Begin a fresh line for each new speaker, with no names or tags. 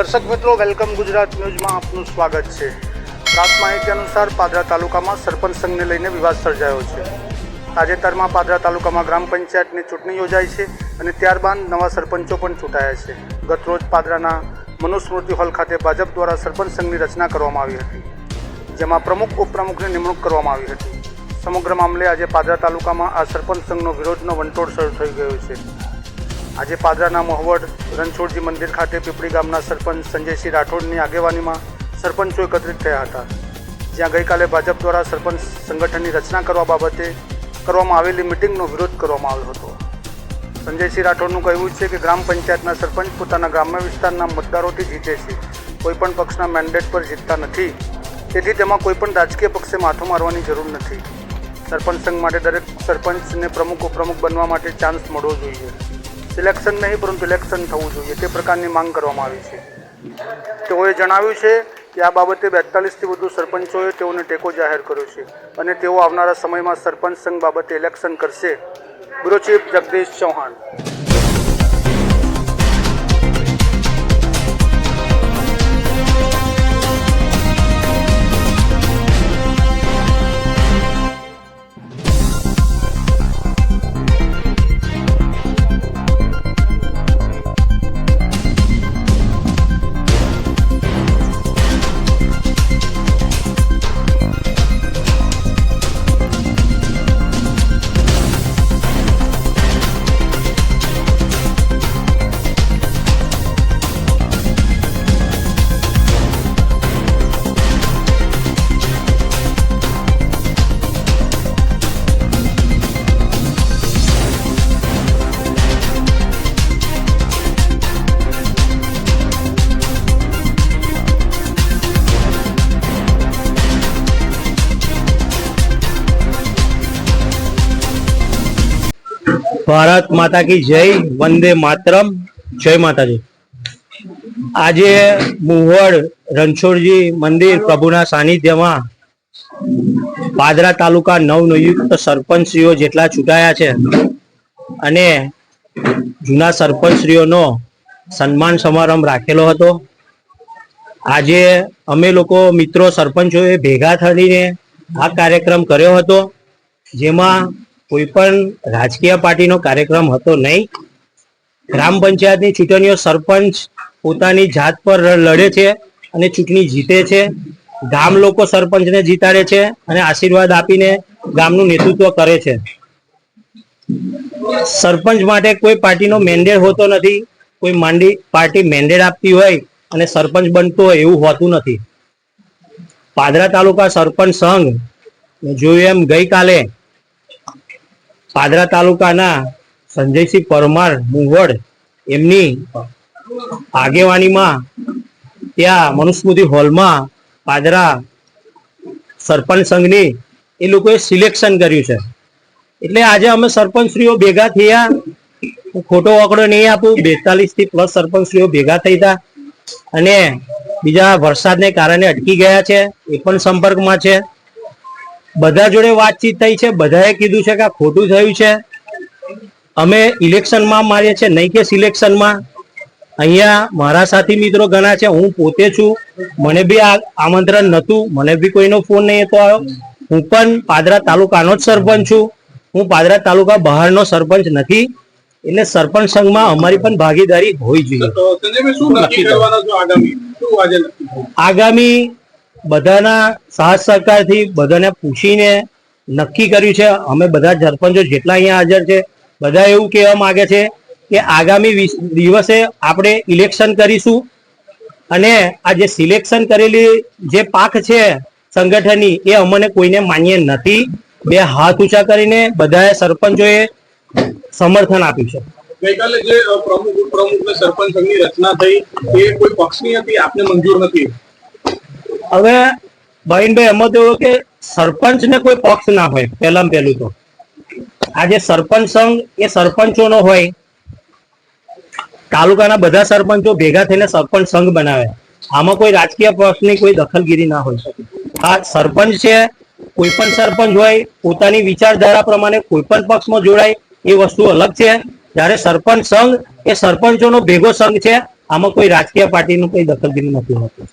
દર્શક મિત્રો, વેલકમ ગુજરાત ન્યૂઝમાં આપનું સ્વાગત છે. પ્રાપ્ત માહિતી અનુસાર પાદરા તાલુકામાં સરપંચ સંઘને લઈને વિવાદ સર્જાયો છે. તાજેતરમાં પાદરા તાલુકામાં ગ્રામ પંચાયતની ચૂંટણી યોજાઈ છે અને ત્યારબાદ નવા સરપંચો પણ ચૂંટાયા છે. ગતરોજ પાદરાના મનુસ્મૃતિ હોલ ખાતે ભાજપ દ્વારા સરપંચ સંઘની રચના કરવામાં આવી હતી, જેમાં પ્રમુખ, ઉપપ્રમુખની નિમણૂક કરવામાં આવી હતી. સમગ્ર મામલે આજે પાદરા તાલુકામાં આ સરપંચ સંઘનો વિરોધનો વંટોળ શરૂ થઈ ગયો છે. આજે પાદરાના મહવડ રણછોડજી મંદિર ખાતે પીપળી ગામના સરપંચ સંજયસિંહ રાઠોડની આગેવાનીમાં સરપંચો એકત્રિત થયા હતા. જ્યાં ગઈકાલે ભાજપ દ્વારા સરપંચ સંગઠનની રચના કરવા બાબતે કરવામાં આવેલી મિટિંગનો વિરોધ કરવામાં આવ્યો હતો. સંજયસિંહ રાઠોડનું કહેવું છે કે ગ્રામ પંચાયતના સરપંચ પોતાના ગ્રામ્ય વિસ્તારના મતદારોથી જીતે છે. કોઈપણ પક્ષના મેન્ડેટ પર જીતતા નથી. તેથી તેમાં કોઈપણ રાજકીય પક્ષે માથું મારવાની જરૂર નથી. સરપંચ સંઘ માટે દરેક સરપંચને પ્રમુખ ઉપપ્રમુખ બનવા માટે ચાન્સ મળવો જોઈએ. સિલેક્શન નહીં, પરંતુ ઇલેક્શન થવું જોઈએ. તે પ્રકારની માંગ કરવામાં આવી છે. તેઓએ જણાવ્યું છે કે આ બાબતે બેતાલીસથી વધુ સરપંચોએ તેઓને ટેકો જાહેર કર્યો છે અને તેઓ આવનારા સમયમાં સરપંચ સંઘ બાબતે ઇલેક્શન કરશે. Bureau chief Jagdish Chauhan.
Bharat Mata કી જય, વંદે માતરમ, જય માતાજી. આજે મુવડ રણછોડજી મંદિર પ્રભુના સાનિધ્યમાં પાદરા તાલુકા નવનિયુક્ત સરપંચશ્રીઓ જેટલા ચૂંટાયા છે અને જૂના સરપંચશ્રીઓનો સન્માન સમારંભ રાખેલો હતો. આજે અમે લોકો મિત્રો સરપંચોએ ભેગા થઈને આ કાર્યક્રમ કર્યો હતો, જેમાં કોઈ પણ રાજકીય પાર્ટીનો કાર્યક્રમ હતો નહીં. ગ્રામ પંચાયતની ચૂંટણીઓ સરપંચ પોતાની જાત પર લડે છે અને ચૂંટણી જીતે છે. ગામ લોકો સરપંચને જીતાડે છે અને આશીર્વાદ આપીને ગામનું નેતૃત્વ કરે છે. સરપંચ માટે કોઈ પાર્ટીનો મેન્ડેટ હોતો નથી. કોઈ માંડી, પાર્ટી મેન્ડેટ આપતી હોય અને સરપંચ બનતો હોય એવું હોતું નથી. પાદરા તાલુકા સરપંચ સંઘ જોયું એમ ગઈકાલે પાદરા તાલુકાના સંજયસિંહ પરમાર મુવડ એમની આગેવાનીમાં ત્યાં મનુસ્મૃતિ હોલમાં પાદરા સરપંચ સંઘની એ લોકોએ સિલેક્શન કર્યું છે. એટલે આજે અમે સરપંચશ્રીઓ ભેગા થયા. હું ખોટો આંકડો નહીં આપું, બેતાલીસથી પ્લસ સરપંચશ્રીઓ ભેગા થઈ હતા અને બીજા વરસાદને કારણે અટકી ગયા છે. એ પણ સંપર્કમાં છે. બધા જોડે વાતચીત થઈ છે. બધાએ કીધું છે કે આ ખોટું થયું છે. અમે ઇલેક્શનમાં મારીએ છીએ. નહીં કે સિલેક્શનમાં. અહીંયા મારા સાથી મિત્રો ઘણા છે. હું પોતે છું. મને બી આ આમંત્રણ નહોતું. મને બી કોઈનો ફોન નહીં હતો આવ્યો. હું પણ પાદરા તાલુકાનો જ સરપંચ છું. હું પાદરા તાલુકા બહારનો સરપંચ નથી. એટલે સરપંચ સંઘમાં અમારી પણ ભાગીદારી હોવી જોઈએ.
આગામી
બધાના સાથ સહકારથી બધાને પૂછીને નક્કી કર્યું છે, અમે બધા સરપંચો જેટલા અહીંયા હાજર છે, બધા એવું કહેવા માગે છે કે આગામી દિવસે આપણે ઇલેક્શન કરીશું અને આ જે સિલેક્શન કરેલી જે પાક છે સંગઠનની, એ અમને કોઈને માન્ય નથી. બે હાથ ઊંચા કરીને બધાએ સરપંચોએ સમર્થન આપ્યું છે.
ગઈકાલે જે પ્રમુખ ઉપપ્રમુખ ને સરપંચ સંઘની રચના થઈ, એ કોઈ પક્ષની હતી? આપને મંજૂર નથી.
હવે ભાઈનભાઈ, એમાં તો કે સરપંચ ને કોઈ પક્ષ ના હોય પહેલામાં પહેલું તો. આજે સરપંચ સંઘ, એ સરપંચોનો હોય. તાલુકાના બધા સરપંચો ભેગા થઈને સરપંચ સંઘ બનાવે. આમાં કોઈ રાજકીય પક્ષની કોઈ દખલગીરી ના હોઈ આ સરપંચ છે, કોઈ પણ સરપંચ હોય, પોતાની વિચારધારા પ્રમાણે કોઈ પણ પક્ષમાં જોડાય, એ વસ્તુ અલગ છે. જ્યારે સરપંચ સંઘ, એ સરપંચોનો ભેગો સંઘ છે, આમાં કોઈ રાજકીય પાર્ટીનું કોઈ દખલગીરી નથી હોતી.